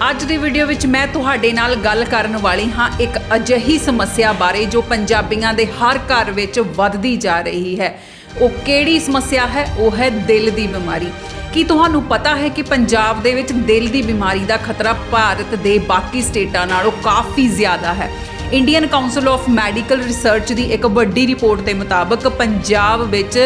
ਅੱਜ ਦੀ ਵੀਡੀਓ ਵਿੱਚ ਮੈਂ ਤੁਹਾਡੇ ਨਾਲ ਗੱਲ ਕਰਨ ਵਾਲੀ ਹਾਂ ਇੱਕ ਅਜਿਹੀ ਸਮੱਸਿਆ ਬਾਰੇ ਜੋ ਪੰਜਾਬੀਆਂ ਦੇ ਹਰ ਘਰ ਵਿੱਚ ਵੱਧਦੀ ਜਾ ਰਹੀ ਹੈ। ਉਹ ਕਿਹੜੀ ਸਮੱਸਿਆ ਹੈ? ਉਹ ਹੈ ਦਿਲ ਦੀ ਬਿਮਾਰੀ। ਕੀ ਤੁਹਾਨੂੰ ਪਤਾ ਹੈ ਕਿ ਪੰਜਾਬ ਦੇ ਵਿੱਚ ਦਿਲ ਦੀ ਬਿਮਾਰੀ ਦਾ ਖਤਰਾ ਭਾਰਤ ਦੇ ਬਾਕੀ ਸਟੇਟਾਂ ਨਾਲੋਂ ਕਾਫੀ ਜ਼ਿਆਦਾ ਹੈ? Indian council of medical research ਦੀ ਇੱਕ ਵੱਡੀ ਰਿਪੋਰਟ ਦੇ ਮੁਤਾਬਕ ਪੰਜਾਬ ਵਿੱਚ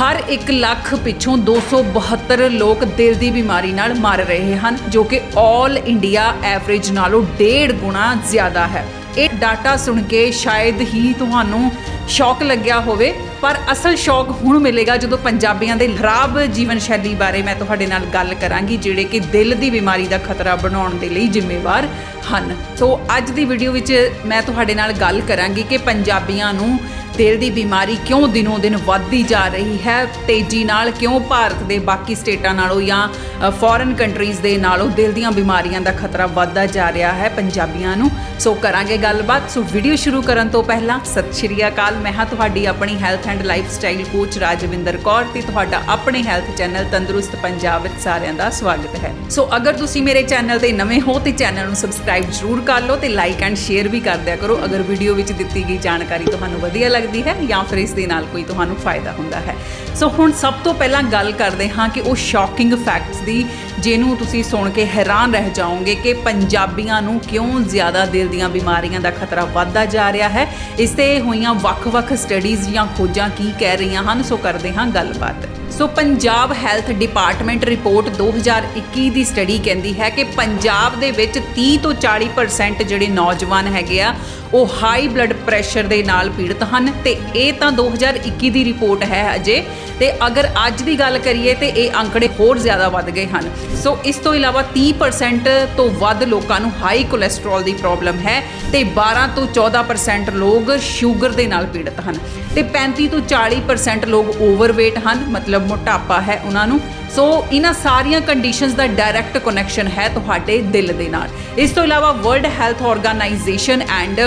ਹਰ 1 ਲੱਖ ਪਿੱਛੋਂ 272 ਲੋਕ ਦਿਲ ਦੀ ਬਿਮਾਰੀ ਨਾਲ ਮਰ ਰਹੇ ਹਨ, ਜੋ ਕਿ 올 ਇੰਡੀਆ ਐਵਰੇਜ ਨਾਲੋਂ ਡੇਢ ਗੁਣਾ ਜ਼ਿਆਦਾ ਹੈ। ਇਹ ਡਾਟਾ ਸੁਣ ਕੇ ਸ਼ਾਇਦ ਹੀ ਤੁਹਾਨੂੰ ਸ਼ੌਕ ਲੱਗਿਆ ਹੋਵੇ, ਪਰ ਅਸਲ ਸ਼ੌਕ ਹੁਣ ਮਿਲੇਗਾ ਜਦੋਂ ਪੰਜਾਬੀਆਂ ਦੇ ਖਰਾਬ ਜੀਵਨ ਸ਼ੈਲੀ ਬਾਰੇ ਮੈਂ ਤੁਹਾਡੇ ਨਾਲ ਗੱਲ ਕਰਾਂਗੀ, ਜਿਹੜੇ ਕਿ ਦਿਲ ਦੀ ਬਿਮਾਰੀ ਦਾ ਖਤਰਾ ਬਣਾਉਣ ਦੇ ਲਈ ਜ਼ਿੰਮੇਵਾਰ ਹਨ। ਸੋ ਅੱਜ ਦੀ ਵੀਡੀਓ ਵਿੱਚ ਮੈਂ ਤੁਹਾਡੇ ਨਾਲ ਗੱਲ ਕਰਾਂਗੀ ਕਿ ਪੰਜਾਬੀਆਂ ਨੂੰ ਦਿਲ ਦੀ ਬਿਮਾਰੀ ਕਿਉਂ ਦਿਨੋਂ ਦਿਨ ਵੱਧਦੀ ਜਾ ਰਹੀ ਹੈ? ਤੇਜ਼ੀ ਨਾਲ ਕਿਉਂ ਭਾਰਤ ਦੇ ਬਾਕੀ ਸਟੇਟਾਂ ਨਾਲੋਂ ਜਾਂ ਫੋਰਨ ਕੰਟਰੀਜ਼ ਦੇ ਨਾਲੋਂ ਦਿਲ ਦੀਆਂ ਬਿਮਾਰੀਆਂ ਦਾ ਖਤਰਾ ਵੱਧਦਾ ਜਾ ਰਿਹਾ ਹੈ ਪੰਜਾਬੀਆਂ ਨੂੰ? ਸੋ ਕਰਾਂਗੇ ਗੱਲਬਾਤ। ਸੋ ਵੀਡੀਓ ਸ਼ੁਰੂ ਕਰਨ ਤੋਂ ਪਹਿਲਾਂ ਸਤਿ ਸ਼੍ਰੀ ਅਕਾਲ। ਮੈਂ ਹਾਂ ਤੁਹਾਡੀ ਆਪਣੀ health and lifestyle coach Rajwinder Kaur ਤੇ ਤੁਹਾਡਾ ਆਪਣੇ ਹੈਲਥ ਚੈਨਲ ਤੰਦਰੁਸਤ ਪੰਜਾਬ ਵਿੱਚ ਸਾਰਿਆਂ ਦਾ ਸਵਾਗਤ ਹੈ। ਸੋ ਅਗਰ ਤੁਸੀਂ ਮੇਰੇ ਚੈਨਲ ਤੇ ਨਵੇਂ ਹੋ ਤੇ ਚੈਨਲ ਨੂੰ ਸਬਸਕ੍ਰਾਈਬ ਜ਼ਰੂਰ ਕਰ ਲਓ ਤੇ ਲਾਈਕ ਐਂਡ ਸ਼ੇਅਰ ਵੀ ਕਰ ਦਿਆ ਕਰੋ। ਅਗਰ ਵੀਡੀਓ ਵਿੱਚ ਦਿੱਤੀ ਗਈ ਜਾਣਕਾਰੀ ਤੁਹਾਨੂੰ ਵਧੀਆ ਲੱਗ ਲੱਗਦੀ ਹੈ ਜਾਂ ਫਿਰ ਇਸ ਦੇ ਨਾਲ ਕੋਈ ਤੁਹਾਨੂੰ ਫਾਇਦਾ ਹੁੰਦਾ ਹੈ। ਸੋ ਹੁਣ ਸਭ ਤੋਂ ਪਹਿਲਾਂ ਗੱਲ ਕਰਦੇ ਹਾਂ ਕਿ ਉਹ ਸ਼ੌਕਿੰਗ ਫੈਕਟਸ ਦੀ, ਜਿਹਨੂੰ ਤੁਸੀਂ ਸੁਣ ਕੇ ਹੈਰਾਨ ਰਹਿ ਜਾਓਗੇ ਕਿ ਪੰਜਾਬੀਆਂ ਨੂੰ ਕਿਉਂ ਜ਼ਿਆਦਾ ਦਿਲ ਦੀਆਂ ਬਿਮਾਰੀਆਂ ਦਾ ਖਤਰਾ ਵੱਧਦਾ ਜਾ ਰਿਹਾ ਹੈ। ਇਸ ਤੇ ਹੋਈਆਂ ਵੱਖ-ਵੱਖ ਸਟੱਡੀਜ਼ ਜਾਂ ਖੋਜਾਂ ਕੀ ਕਹਿ ਰਹੀਆਂ ਹਨ, ਸੋ ਕਰਦੇ ਹਾਂ ਗੱਲਬਾਤ। So Punjab health department report 2021 ਦੀ ਸਟੱਡੀ ਕਹਿੰਦੀ ਹੈ ਕਿ ਪੰਜਾਬ ਦੇ ਵਿੱਚ 30 ਤੋਂ 40% ਜਿਹੜੇ ਨੌਜਵਾਨ ਹੈਗੇ ਆ ਉਹ ਹਾਈ ਬਲੱਡ ਪ੍ਰੈਸ਼ਰ ਦੇ ਨਾਲ ਪੀੜਤ ਹਨ ਤੇ ਇਹ ਤਾਂ 2021 ਦੀ ਰਿਪੋਰਟ ਹੈ ਅਜੇ ਤੇ ਅਗਰ ਅੱਜ ਦੀ ਗੱਲ ਕਰੀਏ ਤੇ ਇਹ ਅੰਕੜੇ ਹੋਰ ਜ਼ਿਆਦਾ ਵੱਧ ਗਏ ਹਨ। ਸੋ ਇਸ ਤੋਂ ਇਲਾਵਾ 30% ਤੋਂ ਵੱਧ ਲੋਕਾਂ ਨੂੰ ਹਾਈ ਕੋਲੇਸਟ੍ਰੋਲ ਦੀ ਪ੍ਰੋਬਲਮ ਹੈ ਤੇ 12 ਤੋਂ 14% ਲੋਕ ਸ਼ੂਗਰ ਦੇ ਨਾਲ ਪੀੜਤ ਹਨ। ਤੇ 35 ਤੋਂ 40% ਲੋਕ ਓਵਰਵੇਟ ਹਨ, ਮਤਲਬ ਮੋਟਾਪਾ ਹੈ ਉਹਨਾਂ ਨੂੰ। ਸੋ ਇਹਨਾਂ ਸਾਰੀਆਂ ਕੰਡੀਸ਼ਨਸ ਦਾ ਡਾਇਰੈਕਟ ਕਨੈਕਸ਼ਨ ਹੈ ਤੁਹਾਡੇ ਦਿਲ ਦੇ ਨਾਲ। ਇਸ ਤੋਂ ਇਲਾਵਾ World Health Organization and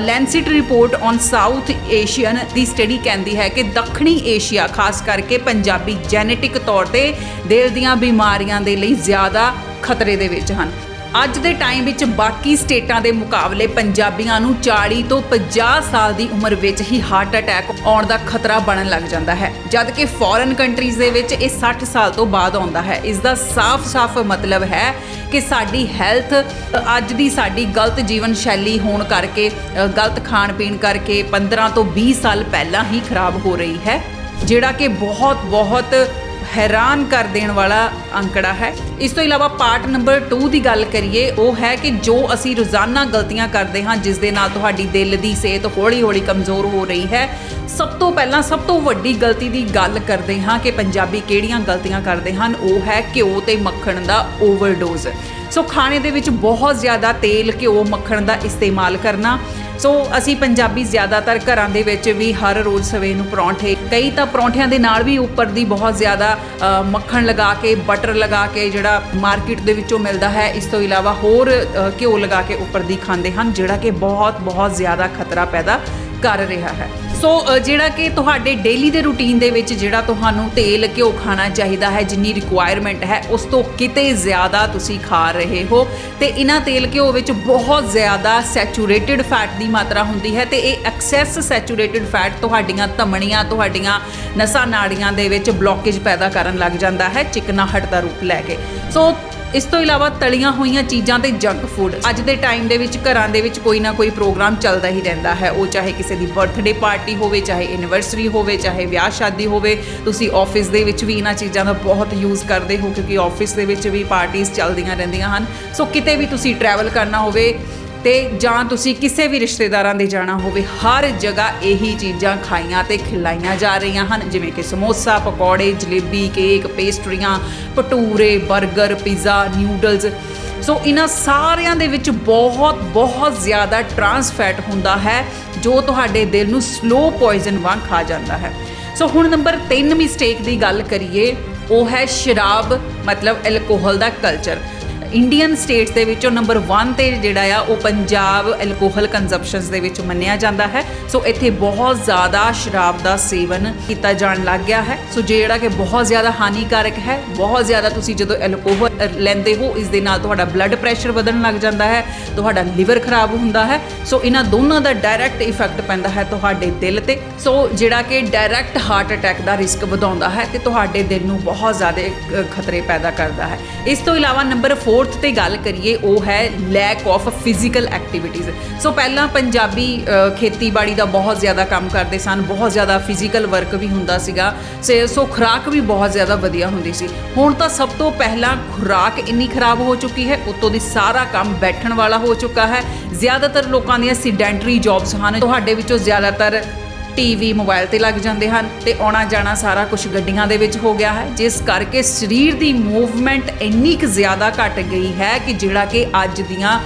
Lancet report on South Asian the study ਕਹਿੰਦੀ ਹੈ ਕਿ ਦੱਖਣੀ ਏਸ਼ੀਆ ਖਾਸ ਕਰਕੇ ਪੰਜਾਬੀ ਜੈਨੇਟਿਕ ਤੌਰ ਤੇ ਦਿਲ ਦੀਆਂ ਬਿਮਾਰੀਆਂ ਦੇ ਲਈ ਜ਼ਿਆਦਾ ਖਤਰੇ ਦੇ ਵਿੱਚ ਹਨ। ਅੱਜ ਦੇ ਟਾਈਮ ਵਿੱਚ ਬਾਕੀ ਸਟੇਟਾਂ ਦੇ ਮੁਕਾਬਲੇ ਪੰਜਾਬੀਆਂ ਨੂੰ 40 ਤੋਂ 50 ਸਾਲ ਦੀ ਉਮਰ ਵਿੱਚ ਹੀ ਹਾਰਟ ਅਟੈਕ ਆਉਣ ਦਾ ਖਤਰਾ ਬਣਨ ਲੱਗ ਜਾਂਦਾ ਹੈ। ਜਦਕਿ ਫੋਰਨ ਕੰਟਰੀਜ਼ ਦੇ ਵਿੱਚ ਇਹ 60 ਸਾਲ ਤੋਂ ਬਾਅਦ ਆਉਂਦਾ ਹੈ। ਇਸ ਦਾ ਸਾਫ਼-ਸਾਫ਼ ਮਤਲਬ ਹੈ ਕਿ ਸਾਡੀ ਹੈਲਥ ਅੱਜ ਦੀ ਸਾਡੀ ਗਲਤ ਜੀਵਨ ਸ਼ੈਲੀ ਹੋਣ ਕਰਕੇ ਗਲਤ ਖਾਣ ਪੀਣ ਕਰਕੇ 15 ਤੋਂ 20 ਸਾਲ ਪਹਿਲਾਂ ਹੀ ਖਰਾਬ ਹੋ ਰਹੀ ਹੈ, ਜਿਹੜਾ ਕਿ ਬਹੁਤ ਬਹੁਤ ਹੈਰਾਨ ਕਰ ਦੇਣ ਵਾਲਾ ਅੰਕੜਾ ਹੈ। ਇਸ ਤੋਂ ਇਲਾਵਾ ਪਾਰਟ ਨੰਬਰ 2 ਦੀ ਗੱਲ ਕਰੀਏ, ਉਹ ਹੈ ਕਿ ਜੋ ਅਸੀਂ ਰੋਜ਼ਾਨਾ ਗਲਤੀਆਂ ਕਰਦੇ ਹਾਂ, ਜਿਸ ਦੇ ਨਾਲ ਤੁਹਾਡੀ ਦਿਲ ਦੀ ਸਿਹਤ ਹੌਲੀ-ਹੌਲੀ ਕਮਜ਼ੋਰ ਹੋ ਰਹੀ ਹੈ, ਸਭ ਤੋਂ ਪਹਿਲਾਂ ਸਭ ਤੋਂ ਵੱਡੀ ਗਲਤੀ ਦੀ ਗੱਲ ਕਰਦੇ ਹਾਂ ਕਿ ਪੰਜਾਬੀ ਕਿਹੜੀਆਂ ਗਲਤੀਆਂ ਕਰਦੇ ਹਨ, ਉਹ ਹੈ ਘਿਓ ਤੇ ਮੱਖਣ ਦਾ ਓਵਰਡੋਜ਼ ਸੋ ਖਾਣੇ ਦੇ ਵਿੱਚ ਬਹੁਤ ਜ਼ਿਆਦਾ ਤੇਲ, ਘਿਓ, ਮੱਖਣ ਦਾ ਇਸਤੇਮਾਲ ਕਰਨਾ ਸੋ ਅਸੀਂ ਪੰਜਾਬੀ ਜ਼ਿਆਦਾਤਰ ਘਰਾਂ ਦੇ ਵਿੱਚ ਵੀ ਹਰ ਰੋਜ਼ ਸਵੇਰ ਨੂੰ ਪਰੌਂਠੇ, ਕਈ ਤਾਂ ਪਰੌਂਠਿਆਂ ਦੇ ਨਾਲ ਵੀ ਉੱਪਰ ਦੀ ਬਹੁਤ ਜ਼ਿਆਦਾ ਮੱਖਣ ਲਗਾ ਕੇ, ਬਟਰ ਲਗਾ ਕੇ ਜਿਹੜਾ ਮਾਰਕੀਟ ਦੇ ਵਿੱਚੋਂ ਮਿਲਦਾ ਹੈ, ਇਸ ਤੋਂ ਇਲਾਵਾ ਹੋਰ ਘਿਓ ਲਗਾ ਕੇ ਉੱਪਰ ਦੀ ਖਾਂਦੇ ਹਨ, ਜਿਹੜਾ ਕਿ ਬਹੁਤ ਬਹੁਤ ਜ਼ਿਆਦਾ ਖਤਰਾ ਪੈਦਾ ਕਰ ਰਿਹਾ ਹੈ। ਸੋ ਜਿਹੜਾ ਕਿ ਤੁਹਾਡੇ ਡੇਲੀ ਦੇ ਰੂਟੀਨ ਦੇ ਵਿੱਚ ਜਿਹੜਾ ਤੁਹਾਨੂੰ ਤੇਲ, ਘਿਓ ਖਾਣਾ ਚਾਹੀਦਾ ਹੈ, ਜਿੰਨੀ ਰਿਕੁਆਇਰਮੈਂਟ ਹੈ, ਉਸ ਤੋਂ ਕਿਤੇ ਜ਼ਿਆਦਾ ਤੁਸੀਂ ਖਾ ਰਹੇ ਹੋ। ਤੇ ਇਹਨਾਂ ਤੇਲ, ਘਿਓ ਵਿੱਚ ਬਹੁਤ ਜ਼ਿਆਦਾ ਸੈਚੂਰੇਟਿਡ ਫੈਟ ਦੀ ਮਾਤਰਾ ਹੁੰਦੀ ਹੈ ਤੇ ਇਹ ਐਕਸੈਸ ਸੈਚੂਰੇਟਿਡ ਫੈਟ ਤੁਹਾਡੀਆਂ ਧਮਣੀਆਂ, ਤੁਹਾਡੀਆਂ ਨਸਾਂ ਨਾੜੀਆਂ ਦੇ ਵਿੱਚ ਬਲੌਕੇਜ ਪੈਦਾ ਕਰਨ ਲੱਗ ਜਾਂਦਾ ਹੈ, ਚਿਕਨਾਹਟ ਦਾ ਰੂਪ ਲੈ ਕੇ। ਸੋ ਇਸ ਤੋਂ ਇਲਾਵਾ ਤਲੀਆਂ ਹੋਈਆਂ ਚੀਜ਼ਾਂ ਤੇ ਜੰਕ ਫੂਡ ਅੱਜ ਦੇ ਟਾਈਮ ਦੇ ਵਿੱਚ ਘਰਾਂ ਦੇ ਵਿੱਚ ਕੋਈ ਨਾ ਕੋਈ ਪ੍ਰੋਗਰਾਮ ਚੱਲਦਾ ਹੀ ਰਹਿੰਦਾ ਹੈ। ਉਹ ਚਾਹੇ ਕਿਸੇ ਦੀ ਬਰਥਡੇ ਪਾਰਟੀ ਹੋਵੇ, ਚਾਹੇ ਐਨੀਵਰਸਰੀ ਹੋਵੇ, ਚਾਹੇ ਵਿਆਹ ਸ਼ਾਦੀ ਹੋਵੇ, ਤੁਸੀਂ ਆਫਿਸ ਦੇ ਵਿੱਚ ਵੀ ਇਹਨਾਂ ਚੀਜ਼ਾਂ ਦਾ ਬਹੁਤ ਯੂਜ਼ ਕਰਦੇ ਹੋ, ਕਿਉਂਕਿ ਆਫਿਸ ਦੇ ਵਿੱਚ ਵੀ ਪਾਰਟੀਆਂ ਚੱਲਦੀਆਂ ਰਹਿੰਦੀਆਂ ਹਨ। ਸੋ ਕਿਤੇ ਵੀ ਤੁਸੀਂ ਟਰੈਵਲ ਕਰਨਾ ਹੋਵੇ ਤੇ ਜਾਂ ਤੁਸੀਂ ਕਿਸੇ ਵੀ ਰਿਸ਼ਤੇਦਾਰਾਂ ਦੇ ਜਾਣਾ ਹੋਵੇ, ਹਰ ਜਗ੍ਹਾ ਇਹੀ ਚੀਜ਼ਾਂ ਖਾਈਆਂ ਤੇ ਖਿਲਾਈਆਂ ਜਾ ਰਹੀਆਂ ਹਨ, ਜਿਵੇਂ ਕਿ ਸਮੋਸਾ, ਪਕੌੜੇ, ਜਲੇਬੀ, ਕੇਕ, ਪੇਸਟਰੀਆਂ, ਭਟੂਰੇ 버ਗਰ ਪੀਜ਼ਾ ਨਿਊਡਲਸ ਸੋ ਇਹਨਾਂ ਸਾਰਿਆਂ ਦੇ ਵਿੱਚ ਬਹੁਤ ਬਹੁਤ ਜ਼ਿਆਦਾ ਟਰਾਂਸ ਫੈਟ ਹੁੰਦਾ ਹੈ, ਜੋ ਤੁਹਾਡੇ ਦਿਲ ਨੂੰ ਸਲੋ ਪੋਇਜ਼ਨ ਵਾਂਗ ਖਾ ਜਾਂਦਾ ਹੈ। ਸੋ ਹੁਣ ਨੰਬਰ 3 ਮਿਸਟੇਕ ਦੀ ਗੱਲ ਕਰੀਏ, ਉਹ ਹੈ ਸ਼ਰਾਬ, ਮਤਲਬ ਐਲਕੋਹਲ ਦਾ ਕਲਚਰ ਇੰਡੀਅਨ ਸਟੇਟਸ ਦੇ ਵਿੱਚੋਂ ਨੰਬਰ 1 ਤੇ ਜਿਹੜਾ ਆ, ਉਹ ਪੰਜਾਬ ਐਲਕੋਹਲ ਕੰਜ਼ੰਪਸ਼ਨਸ ਦੇ ਵਿੱਚ ਮੰਨਿਆ ਜਾਂਦਾ ਹੈ। ਸੋ ਇੱਥੇ ਬਹੁਤ ਜ਼ਿਆਦਾ ਸ਼ਰਾਬ ਦਾ ਸੇਵਨ ਕੀਤਾ ਜਾਣ ਲੱਗ ਗਿਆ ਹੈ। ਸੋ ਜਿਹੜਾ ਕਿ ਬਹੁਤ ਜ਼ਿਆਦਾ ਹਾਨੀਕਾਰਕ ਹੈ। ਬਹੁਤ ਜ਼ਿਆਦਾ ਤੁਸੀਂ ਜਦੋਂ ਐਲਕੋਹਲ ਲੈਂਦੇ ਹੋ, ਇਸ ਦੇ ਨਾਲ ਤੁਹਾਡਾ ਬਲੱਡ ਪ੍ਰੈਸ਼ਰ ਵਧਣ ਲੱਗ ਜਾਂਦਾ ਹੈ, ਤੁਹਾਡਾ ਲਿਵਰ ਖਰਾਬ ਹੁੰਦਾ ਹੈ। ਸੋ ਇਹਨਾਂ ਦੋਨਾਂ ਦਾ ਡਾਇਰੈਕਟ ਇਫੈਕਟ ਪੈਂਦਾ ਹੈ ਤੁਹਾਡੇ ਦਿਲ ਤੇ। ਸੋ ਜਿਹੜਾ ਕਿ ਡਾਇਰੈਕਟ ਹਾਰਟ ਅਟੈਕ ਦਾ ਰਿਸਕ ਵਧਾਉਂਦਾ ਹੈ ਤੇ ਤੁਹਾਡੇ ਦਿਲ ਨੂੰ ਬਹੁਤ ਜ਼ਿਆਦਾ ਖਤਰੇ ਪੈਦਾ ਕਰਦਾ ਹੈ। ਇਸ ਤੋਂ ਇਲਾਵਾ ਨੰਬਰ 4th ਤੇ ਗੱਲ ਕਰੀਏ, ਉਹ ਹੈ lack of physical activities so ਪਹਿਲਾਂ ਪੰਜਾਬੀ ਖੇਤੀਬਾੜੀ ਦਾ ਬਹੁਤ ਜ਼ਿਆਦਾ ਕੰਮ ਕਰਦੇ ਸਨ, ਬਹੁਤ ਜ਼ਿਆਦਾ ਫਿਜ਼ੀਕਲ ਵਰਕ ਵੀ ਹੁੰਦਾ ਸੀਗਾ, ਸੇ- ਸੋ ਖੁਰਾਕ ਵੀ ਬਹੁਤ ਜ਼ਿਆਦਾ ਵਧੀਆ ਹੁੰਦੀ ਸੀ। ਹੁਣ ਤਾਂ ਸਭ ਤੋਂ ਪਹਿਲਾਂ ਖੁਰਾਕ ਇੰਨੀ ਖਰਾਬ ਹੋ ਚੁੱਕੀ ਹੈ, ਉਤੋਂ ਦੀ ਸਾਰਾ ਕੰਮ ਬੈਠਣ ਵਾਲਾ ਹੋ ਚੁੱਕਾ ਹੈ। ਜ਼ਿਆਦਾਤਰ ਲੋਕਾਂ ਦੀਆਂ ਸਿਡੈਂਟਰੀ ਜੌਬਸ ਹਨ, ਤੁਹਾਡੇ ਵਿੱਚੋਂ ਜ਼ਿਆਦਾਤਰ ਟੀਵੀ ਮੋਬਾਈਲ ਤੇ ਲੱਗ ਜਾਂਦੇ ਹਨ ਤੇ ਆਉਣਾ ਜਾਣਾ ਸਾਰਾ ਕੁਝ ਗੱਡੀਆਂ ਦੇ ਵਿੱਚ ਹੋ ਗਿਆ ਹੈ, ਜਿਸ ਕਰਕੇ ਸਰੀਰ ਦੀ ਮੂਵਮੈਂਟ ਇੰਨੀ ਕੁ ਜ਼ਿਆਦਾ ਘਟ ਗਈ ਹੈ ਕਿ ਜਿਹੜਾ ਕਿ ਅੱਜ ਦੀਆਂ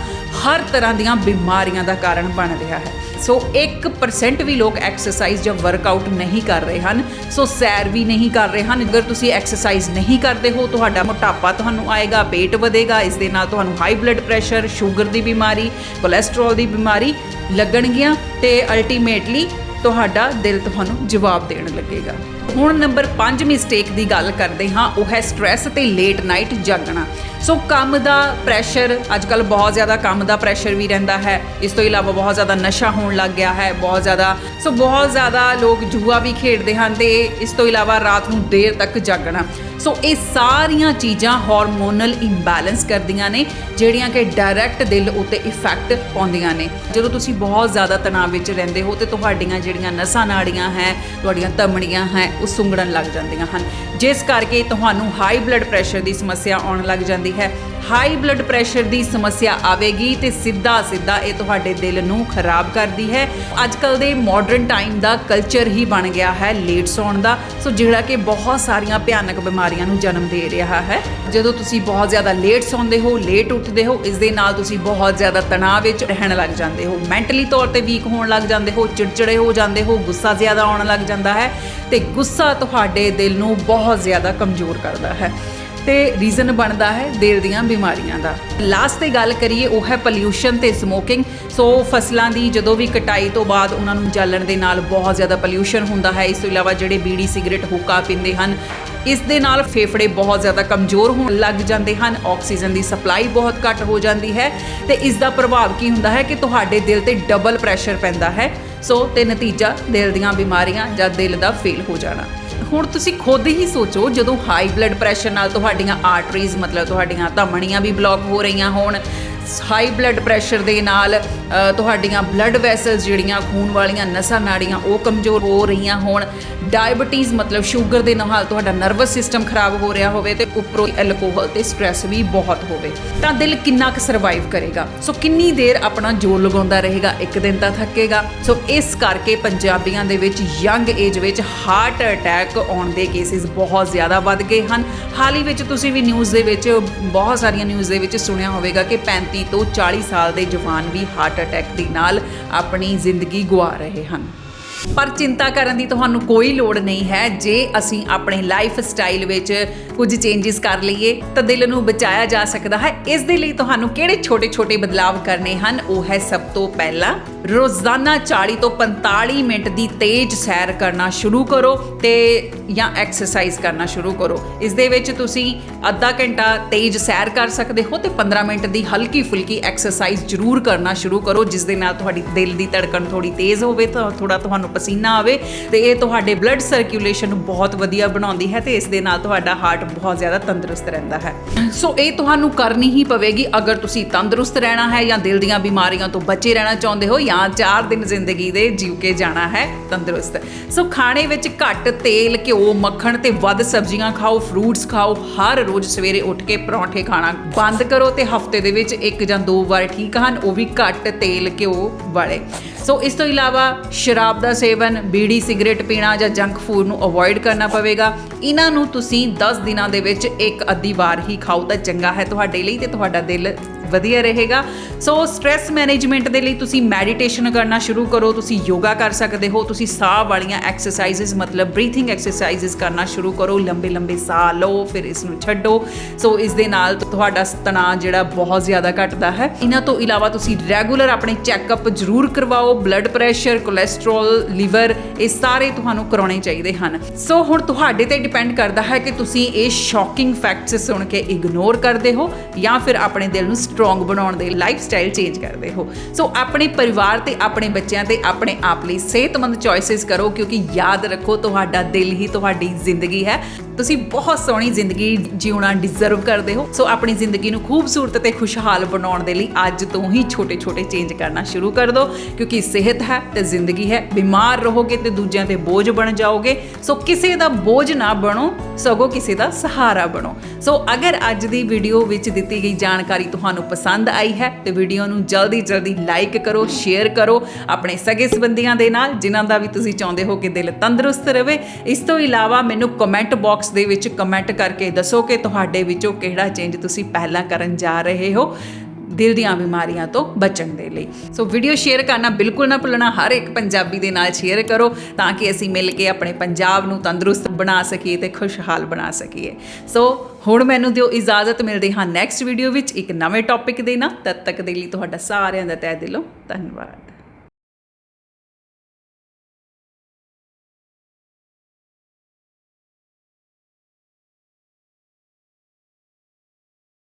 ਹਰ ਤਰ੍ਹਾਂ ਦੀਆਂ ਬਿਮਾਰੀਆਂ ਦਾ ਕਾਰਨ ਬਣ ਰਿਹਾ ਹੈ। ਸੋ 1% ਵੀ ਲੋਕ ਐਕਸਰਸਾਈਜ਼ ਜਾਂ ਵਰਕਆਊਟ ਨਹੀਂ ਕਰ ਰਹੇ ਹਨ। ਸੋ ਸੈਰ ਵੀ ਨਹੀਂ ਕਰ ਰਹੇ ਹਨ। ਅਗਰ ਤੁਸੀਂ ਐਕਸਰਸਾਈਜ਼ ਨਹੀਂ ਕਰਦੇ ਹੋ, ਤੁਹਾਡਾ ਮੋਟਾਪਾ ਤੁਹਾਨੂੰ ਆਏਗਾ, weight ਵਧੇਗਾ, ਇਸ ਦੇ ਨਾਲ ਤੁਹਾਨੂੰ ਹਾਈ ਬਲੱਡ ਪ੍ਰੈਸ਼ਰ ਸ਼ੂਗਰ ਦੀ ਬਿਮਾਰੀ ਕੋਲੇਸਟ੍ਰੋਲ ਦੀ ਬਿਮਾਰੀ ਲੱਗਣਗੀਆਂ ਤੇ ਅਲਟੀਮੇਟਲੀ ਤੁਹਾਡਾ ਦਿਲ ਤੁਹਾਨੂੰ ਜਵਾਬ ਦੇਣ ਲੱਗੇਗਾ। ਹੁਣ ਨੰਬਰ 5 ਮਿਸਟੇਕ ਦੀ ਗੱਲ ਕਰਦੇ ਹਾਂ, ਉਹ ਹੈ ਸਟ੍ਰੈਸ ਤੇ ਲੇਟ ਨਾਈਟ ਜਾਗਣਾ। ਸੋ ਕੰਮ ਦਾ ਪ੍ਰੈਸ਼ਰ ਅੱਜ ਕੱਲ ਬਹੁਤ ਜ਼ਿਆਦਾ ਕੰਮ ਦਾ ਪ੍ਰੈਸ਼ਰ ਵੀ ਰਹਿੰਦਾ ਹੈ। ਇਸ ਤੋਂ ਇਲਾਵਾ ਬਹੁਤ ਜ਼ਿਆਦਾ ਨਸ਼ਾ ਹੋਣ ਲੱਗ ਗਿਆ ਹੈ, ਬਹੁਤ ਜ਼ਿਆਦਾ। ਸੋ ਬਹੁਤ ਜ਼ਿਆਦਾ ਲੋਕ ਜੂਆ ਵੀ ਖੇਡਦੇ ਹਨ ਤੇ ਇਸ ਤੋਂ ਇਲਾਵਾ ਰਾਤ ਨੂੰ ਦੇਰ ਤੱਕ ਜਾਗਣਾ। ਸੋ ਇਹ ਸਾਰੀਆਂ ਚੀਜ਼ਾਂ ਹਾਰਮੋਨਲ ਇੰਬੈਲੈਂਸ ਕਰਦੀਆਂ ਨੇ, ਜਿਹੜੀਆਂ ਕਿ ਡਾਇਰੈਕਟ ਦਿਲ ਉੱਤੇ ਇਫੈਕਟ ਪਾਉਂਦੀਆਂ ਨੇ। ਜਦੋਂ ਤੁਸੀਂ ਬਹੁਤ ਜ਼ਿਆਦਾ ਤਣਾਅ ਵਿੱਚ ਰਹਿੰਦੇ ਹੋ ਤੇ ਤੁਹਾਡੀਆਂ ਜਿਹੜੀਆਂ ਨਸਾਂ ਨਾੜੀਆਂ ਹੈ, ਤੁਹਾਡੀਆਂ ਧਮਣੀਆਂ ਹੈ ਉਹ ਸੁੰਗੜਨ ਲੱਗ ਜਾਂਦੀਆਂ ਹਨ। ਜਿਸ ਕਰਕੇ ਤੁਹਾਨੂੰ ਹਾਈ ਬਲੱਡ ਪ੍ਰੈਸ਼ਰ ਦੀ ਸਮੱਸਿਆ ਆਉਣ ਲੱਗ ਜਾਂਦੀ ਹੈ। ਹਾਈ ਬਲੱਡ ਪ੍ਰੈਸ਼ਰ ਦੀ ਸਮੱਸਿਆ ਆਵੇਗੀ ਤੇ ਸਿੱਧਾ ਸਿੱਧਾ ਇਹ ਤੁਹਾਡੇ ਦਿਲ ਨੂੰ ਖਰਾਬ ਕਰਦੀ ਹੈ। ਅੱਜ ਕੱਲ ਦੇ ਮਾਡਰਨ ਟਾਈਮ ਦਾ ਕਲਚਰ ਹੀ ਬਣ ਗਿਆ ਹੈ ਲੇਟ ਸੌਣ ਦਾ। ਸੋ ਜਿਹੜਾ ਕਿ ਬਹੁਤ ਸਾਰੀਆਂ ਭਿਆਨਕ ਬਿਮਾਰੀਆਂ ਨੂੰ ਜਨਮ ਦੇ ਰਿਹਾ ਹੈ। ਜਦੋਂ ਤੁਸੀਂ ਬਹੁਤ ਜ਼ਿਆਦਾ ਲੇਟ ਸੌਂਦੇ ਹੋ ਲੇਟ ਉੱਠਦੇ ਹੋ, ਇਸ ਦੇ ਨਾਲ ਤੁਸੀਂ ਬਹੁਤ ਜ਼ਿਆਦਾ ਤਣਾਅ ਵਿੱਚ ਰਹਿਣ ਲੱਗ ਜਾਂਦੇ ਹੋ। ਮੈਂਟਲੀ ਤੌਰ ਤੇ ਵੀਕ ਹੋਣ ਲੱਗ ਜਾਂਦੇ ਹੋ, ਚਿੜਚਿੜੇ ਹੋ ਜਾਂਦੇ ਹੋ, ਗੁੱਸਾ ਜ਼ਿਆਦਾ ਆਉਣ ਲੱਗ ਜਾਂਦਾ ਹੈ ਤੇ ਗੁੱਸਾ ਤੁਹਾਡੇ ਦਿਲ ਨੂੰ ਬਹੁਤ ਜ਼ਿਆਦਾ ਕਮਜ਼ੋਰ ਕਰਦਾ ਹੈ। ਤੇ ਰੀਜ਼ਨ ਬਣਦਾ ਹੈ ਦਿਲ ਦੀਆਂ ਬਿਮਾਰੀਆਂ ਦਾ। ਲਾਸਟ ਤੇ ਗੱਲ ਕਰੀਏ, ਉਹ ਹੈ ਪੋਲਿਊਸ਼ਨ ਤੇ ਸਮੋਕਿੰਗ ਸੋ ਫਸਲਾਂ ਦੀ ਜਦੋਂ ਵੀ ਕਟਾਈ ਤੋਂ ਬਾਅਦ ਉਹਨਾਂ ਨੂੰ ਜਾਲਣ ਦੇ ਨਾਲ ਬਹੁਤ ਜ਼ਿਆਦਾ ਪੋਲਿਊਸ਼ਨ ਹੁੰਦਾ ਹੈ। ਇਸ ਤੋਂ ਇਲਾਵਾ ਜਿਹੜੇ ਬੀੜੀ ਸਿਗਰਟ, ਹੁੱਕਾ ਪੀਂਦੇ ਹਨ, ਇਸ ਦੇ ਨਾਲ ਫੇਫੜੇ ਬਹੁਤ ਜ਼ਿਆਦਾ ਕਮਜ਼ੋਰ ਹੋਣ ਲੱਗ ਜਾਂਦੇ ਹਨ। ਆਕਸੀਜਨ ਦੀ ਸਪਲਾਈ ਬਹੁਤ ਘੱਟ ਹੋ ਜਾਂਦੀ ਹੈ। ਤੇ ਇਸ ਦਾ ਪ੍ਰਭਾਵ ਕੀ ਹੁੰਦਾ ਹੈ ਕਿ ਤੁਹਾਡੇ ਦਿਲ ਤੇ ਡਬਲ ਪ੍ਰੈਸ਼ਰ ਪੈਂਦਾ ਹੈ। ਸੋ ਤੇ ਨਤੀਜਾ ਦਿਲ ਦੀਆਂ ਬਿਮਾਰੀਆਂ ਜਾਂ ਦਿਲ ਦਾ ਫੇਲ ਹੋ ਜਾਣਾ। ਹੁਣ ਤੁਸੀਂ ਖੁਦ ਹੀ ਸੋਚੋ, ਜਦੋਂ ਹਾਈ ਬਲੱਡ ਪ੍ਰੈਸ਼ਰ ਨਾਲ ਤੁਹਾਡੀਆਂ ਆਰਟਰੀਜ਼ ਮਤਲਬ ਤੁਹਾਡੀਆਂ ਧਮਣੀਆਂ ਵੀ ਬਲੌਕ ਹੋ ਰਹੀਆਂ ਹੋਣ ਹਾਈ ਬਲੱਡ ਪ੍ਰੈਸ਼ਰ ਦੇ ਨਾਲ ਤੁਹਾਡੀਆਂ ਬਲੱਡ ਵੈਸਲਸ ਜਿਹੜੀਆਂ ਖੂਨ ਵਾਲੀਆਂ ਨਸਾਂ ਨਾੜੀਆਂ, ਉਹ ਕਮਜ਼ੋਰ ਹੋ ਰਹੀਆਂ ਹੋਣ। ਡਾਇਬੀਟੀਜ਼ ਮਤਲਬ ਸ਼ੂਗਰ ਦੇ ਨਾਲ ਤੁਹਾਡਾ ਨਰਵਸ ਸਿਸਟਮ ਖਰਾਬ ਹੋ ਰਿਹਾ ਹੋਵੇ ਤੇ ਉੱਪਰੋਂ ਐਲਕੋਹਲ ਤੇ ਸਟ੍ਰੈਸ ਵੀ ਬਹੁਤ ਹੋਵੇ। ਤਾਂ ਦਿਲ ਕਿੰਨਾ ਕੁ ਸਰਵਾਈਵ ਕਰੇਗਾ? ਸੋ ਕਿੰਨੀ ਦੇਰ ਆਪਣਾ ਜੋਰ ਲਗਾਉਂਦਾ ਰਹੇਗਾ? ਇੱਕ ਦਿਨ ਤਾਂ ਥੱਕੇਗਾ। ਸੋ ਇਸ ਕਰਕੇ ਪੰਜਾਬੀਆਂ ਦੇ ਵਿੱਚ ਯੰਗ ਏਜ ਵਿੱਚ ਹਾਰਟ ਅਟੈਕ ਆਉਣ ਦੇ ਕੇਸਿਸ ਬਹੁਤ ਜ਼ਿਆਦਾ ਵੱਧ ਗਏ ਹਨ। ਹਾਲ ਹੀ ਵਿੱਚ ਤੁਸੀਂ ਵੀ ਨਿਊਜ਼ ਦੇ ਵਿੱਚ, ਬਹੁਤ ਸਾਰੀਆਂ ਨਿਊਜ਼ ਦੇ ਵਿੱਚ ਸੁਣਿਆ ਹੋਵੇਗਾ ਕਿ 35 ਤੋਂ 40 ਸਾਲ ਦੇ ਜਵਾਨ ਵੀ ਹਾਰਟ ਅਟੈਕ ਦੇ ਨਾਲ ਆਪਣੀ ਜ਼ਿੰਦਗੀ ਗਵਾ ਰਹੇ ਹਨ। ਪਰ ਚਿੰਤਾ ਕਰਨ ਦੀ ਤੁਹਾਨੂੰ ਕੋਈ ਲੋੜ ਨਹੀਂ ਹੈ। ਜੇ ਅਸੀਂ ਆਪਣੇ ਲਾਈਫ ਸਟਾਈਲ ਵਿੱਚ ਕੁਝ ਚੇਂਜਸ ਕਰ ਲਈਏ, ਤਾਂ ਦਿਲ ਨੂੰ ਬਚਾਇਆ ਜਾ ਸਕਦਾ ਹੈ। ਇਸ ਦੇ ਲਈ ਤੁਹਾਨੂੰ ਕਿਹੜੇ ਛੋਟੇ-ਛੋਟੇ ਬਦਲਾਵ ਕਰਨੇ ਹਨ? ਉਹ ਹੈ ਸਭ ਤੋਂ ਪਹਿਲਾਂ ਰੋਜ਼ਾਨਾ 40 ਤੋਂ 45 ਮਿੰਟ ਦੀ ਤੇਜ਼ ਸੈਰ ਕਰਨਾ ਸ਼ੁਰੂ ਕਰੋ ਤੇ ਜਾਂ ਐਕਸਰਸਾਈਜ਼ ਕਰਨਾ ਸ਼ੁਰੂ ਕਰੋ। ਇਸ ਦੇ ਵਿੱਚ ਤੁਸੀਂ ਅੱਧਾ ਘੰਟਾ ਤੇਜ਼ ਸੈਰ ਕਰ ਸਕਦੇ ਹੋ ਤੇ 15 ਮਿੰਟ ਦੀ ਹਲਕੀ ਫੁਲਕੀ ਐਕਸਰਸਾਈਜ਼ ਜ਼ਰੂਰ ਕਰਨਾ ਸ਼ੁਰੂ ਕਰੋ, ਜਿਸ ਦੇ ਨਾਲ ਤੁਹਾਡੀ ਦਿਲ ਦੀ ਧੜਕਣ ਥੋੜੀ ਤੇਜ਼ ਹੋਵੇ ਤਾਂ ਥੋੜਾ ਤੁਹਾਨੂੰ ਪਸੀਨਾ ਆਵੇ ਤੇ ਇਹ ਤੁਹਾਡੇ ਬਲੱਡ ਸਰਕੂਲੇਸ਼ਨ ਨੂੰ ਬਹੁਤ ਵਧੀਆ ਬਣਾਉਂਦੀ ਹੈ ਤੇ ਇਸ ਦੇ ਨਾਲ ਤੁਹਾਡਾ ਹਾਰਟ ਬਹੁਤ ਜ਼ਿਆਦਾ ਤੰਦਰੁਸਤ ਰਹਿੰਦਾ ਹੈ। ਸੋ ਇਹ ਤੁਹਾਨੂੰ ਕਰਨੀ ਹੀ ਪਵੇਗੀ ਅਗਰ ਤੁਸੀਂ ਤੰਦਰੁਸਤ ਰਹਿਣਾ ਹੈ ਜਾਂ ਦਿਲ ਦੀਆਂ ਬਿਮਾਰੀਆਂ ਤੋਂ ਬਚੇ ਰਹਿਣਾ ਚਾਹੁੰਦੇ ਹੋ ਜਾਂ 4 ਦਿਨ ਜ਼ਿੰਦਗੀ ਦੇ ਜੀਵ ਕੇ ਜਾਣਾ ਹੈ ਤੰਦਰੁਸਤ। ਸੋ ਖਾਣੇ ਵਿੱਚ ਘੱਟ ਤੇਲ, ਘਿਓ, ਮੱਖਣ ਤੇ ਵੱਧ ਸਬਜ਼ੀਆਂ ਖਾਓ ਫਰੂਟਸ ਖਾਓ, ਹਰ ਰੋਜ਼ ਸਵੇਰੇ ਉੱਠ ਕੇ ਪਰੌਂਠੇ ਖਾਣਾ ਬੰਦ ਕਰੋ ਤੇ ਹਫ਼ਤੇ ਦੇ ਵਿੱਚ ਇੱਕ ਜਾਂ ਦੋ ਵਾਰ ਠੀਕ ਹਨ, ਉਹ ਵੀ ਘੱਟ ਤੇਲ, ਘਿਓ ਵਾਲੇ। ਸੋ ਇਸ ਤੋਂ ਇਲਾਵਾ ਸ਼ਰਾਬ ਦਾ ਸੇਵਨ, ਬੀੜੀ, ਸਿਗਰਟ ਪੀਣਾ ਜਾਂ ਜੰਕ ਫੂਡ ਨੂੰ ਅਵੋਇਡ ਕਰਨਾ ਪਵੇਗਾ। ਇਹਨਾਂ ਨੂੰ ਤੁਸੀਂ 10 ਦਿਨਾਂ ਦੇ ਵਿੱਚ ਇੱਕ ਅੱਧੀ ਵਾਰ ਹੀ ਖਾਓ ਤਾਂ ਚੰਗਾ ਹੈ ਤੁਹਾਡੇ ਲਈ ਤੇ ਤੁਹਾਡਾ ਦਿਲ ਵਧੀਆ ਰਹੇਗਾ। ਸੋ ਸਟ्रेस ਮੈਨੇਜਮੈਂਟ ਦੇ ਲਈ ਤੁਸੀਂ ਮੈਡੀਟੇਸ਼ਨ ਕਰਨਾ ਸ਼ੁਰੂ ਕਰੋ, ਤੁਸੀਂ ਯੋਗਾ ਕਰ ਸਕਦੇ ਹੋ, ਤੁਸੀਂ ਸਾਹ ਵਾਲੀਆਂ ਐਕਸਰਸਾਈਜ਼ਸ ਮਤਲਬ ਬਰੀਥਿੰਗ ਐਕਸਰਸਾਈਜ਼ਸ ਕਰਨਾ ਸ਼ੁਰੂ ਕਰੋ, ਲੰਬੇ ਲੰਬੇ ਸਾਹ ਲਓ, ਫਿਰ ਇਸ ਨੂੰ ਛੱਡੋ। ਸੋ ਇਸ ਦੇ ਨਾਲ ਤੁਹਾਡਾ ਤਣਾਅ ਜਿਹੜਾ ਬਹੁਤ ਜ਼ਿਆਦਾ ਘਟਦਾ ਹੈ। ਇਹਨਾਂ ਤੋਂ ਇਲਾਵਾ ਤੁਸੀਂ ਰੈਗੂਲਰ ਆਪਣੇ ਚੈੱਕਅਪ ਜ਼ਰੂਰ ਕਰਵਾਓ ਬਲੱਡ ਪ੍ਰੈਸ਼ਰ ਕੋਲੇਸਟ੍ਰੋਲ ਲੀਵਰ ਇਹ ਸਾਰੇ ਤੁਹਾਨੂੰ ਕਰਾਉਣੇ ਚਾਹੀਦੇ ਹਨ। ਸੋ ਹੁਣ ਤੁਹਾਡੇ ਤੇ ਡਿਪੈਂਡ ਕਰਦਾ ਹੈ ਕਿ ਤੁਸੀਂ ਇਹ ਸ਼ੌਕਿੰਗ ਫੈਕਟਸ ਸੁਣ ਕੇ ਇਗਨੋਰ ਕਰਦੇ ਹੋ ਜਾਂ ਫਿਰ ਆਪਣੇ ਦਿਲ ਨੂੰ ਸਟਰੋਂਗ ਬਣਾਉਣ ਦੇ ਲਾਈਫ ਸਟਾਈਲ ਚੇਂਜ ਕਰਦੇ ਹੋ। ਸੋ ਆਪਣੇ ਪਰਿਵਾਰ ਤੇ, ਆਪਣੇ ਬੱਚਿਆਂ ਤੇ, ਆਪਣੇ ਆਪ ਲਈ ਸਿਹਤਮੰਦ ਚੋਇਸਸ ਕਰੋ ਕਿਉਂਕਿ ਯਾਦ ਰੱਖੋ, ਤੁਹਾਡਾ ਦਿਲ ਹੀ ਤੁਹਾਡੀ ਜ਼ਿੰਦਗੀ ਹੈ। ਤੁਸੀਂ ਬਹੁਤ ਸੋਹਣੀ ਜ਼ਿੰਦਗੀ ਜਿਉਣਾ ਡਿਜ਼ਰਵ ਕਰਦੇ ਹੋ। ਸੋ ਆਪਣੀ ਜ਼ਿੰਦਗੀ ਨੂੰ ਖੂਬਸੂਰਤ ਤੇ ਖੁਸ਼ਹਾਲ ਬਣਾਉਣ ਦੇ ਲਈ ਅੱਜ ਤੋਂ ਹੀ ਛੋਟੇ-ਛੋਟੇ ਚੇਂਜ ਕਰਨਾ ਸ਼ੁਰੂ ਕਰ ਦਿਓ ਕਿਉਂਕਿ ਸਿਹਤ ਹੈ ਤੇ ਜ਼ਿੰਦਗੀ ਹੈ। ਬਿਮਾਰ ਰਹੋਗੇ ਤੇ ਦੂਜਿਆਂ ਤੇ ਬੋਝ ਬਣ ਜਾਓਗੇ। ਸੋ ਕਿਸੇ ਦਾ ਬੋਝ ਨਾ ਬਣੋ, ਸਗੋਂ ਕਿਸੇ ਦਾ ਸਹਾਰਾ ਬਣੋ। ਸੋ ਅਗਰ ਅੱਜ ਦੀ ਵੀਡੀਓ ਵਿੱਚ ਦਿੱਤੀ ਗਈ ਜਾਣਕਾਰੀ ਤੁਹਾਨੂੰ ਪਸੰਦ ਆਈ ਹੈ, ਤੇ ਵੀਡੀਓ ਨੂੰ ਜਲਦੀ ਜਲਦੀ ਲਾਈਕ ਕਰੋ ਸ਼ੇਅਰ ਕਰੋ ਆਪਣੇ ਸਗੇ ਸੰਬੰਧੀਆਂ ਦੇ ਨਾਲ, ਜਿਨ੍ਹਾਂ ਦਾ ਵੀ ਤੁਸੀਂ ਚਾਹੁੰਦੇ ਹੋ ਕਿ ਦਿਲ ਤੰਦਰੁਸਤ ਰਹੇ। ਇਸ ਤੋਂ ਇਲਾਵਾ ਮੈਨੂੰ ਕਮੈਂਟ ਬਾਕਸ ਦੇ ਵਿੱਚ ਕਮੈਂਟ ਕਰਕੇ ਦੱਸੋ ਕਿ ਤੁਹਾਡੇ ਵਿੱਚੋਂ ਕਿਹੜਾ ਚੇਂਜ ਤੁਸੀਂ ਪਹਿਲਾਂ ਕਰਨ ਜਾ ਰਹੇ ਹੋ ਦਿਲ ਦੀਆਂ ਬਿਮਾਰੀਆਂ ਤੋਂ ਬਚਣ ਦੇ ਲਈ। ਸੋ ਵੀਡੀਓ ਸ਼ੇਅਰ ਕਰਨਾ ਬਿਲਕੁਲ ਨਾ ਭੁੱਲਣਾ, ਹਰ ਇੱਕ ਪੰਜਾਬੀ ਦੇ ਨਾਲ ਸ਼ੇਅਰ ਕਰੋ ਤਾਂ ਕਿ ਅਸੀਂ ਮਿਲ ਕੇ ਆਪਣੇ ਪੰਜਾਬ ਨੂੰ ਤੰਦਰੁਸਤ ਬਣਾ ਸਕੀਏ ਤੇ ਖੁਸ਼ਹਾਲ ਬਣਾ ਸਕੀਏ। ਸੋ ਹੁਣ ਮੈਨੂੰ ਦਿਓ ਇਜਾਜ਼ਤ, ਮਿਲਦੇ ਹਾਂ ਨੈਕਸਟ ਵੀਡੀਓ ਵਿੱਚ ਇੱਕ ਨਵੇਂ ਟੌਪਿਕ ਦੇ ਨਾਲ। ਤਦ ਤੱਕ ਦੇ ਲਈ ਤੁਹਾਡਾ ਸਾਰਿਆਂ ਦਾ ਤਹਿ ਦਿਲੋਂ ਧੰਨਵਾਦ।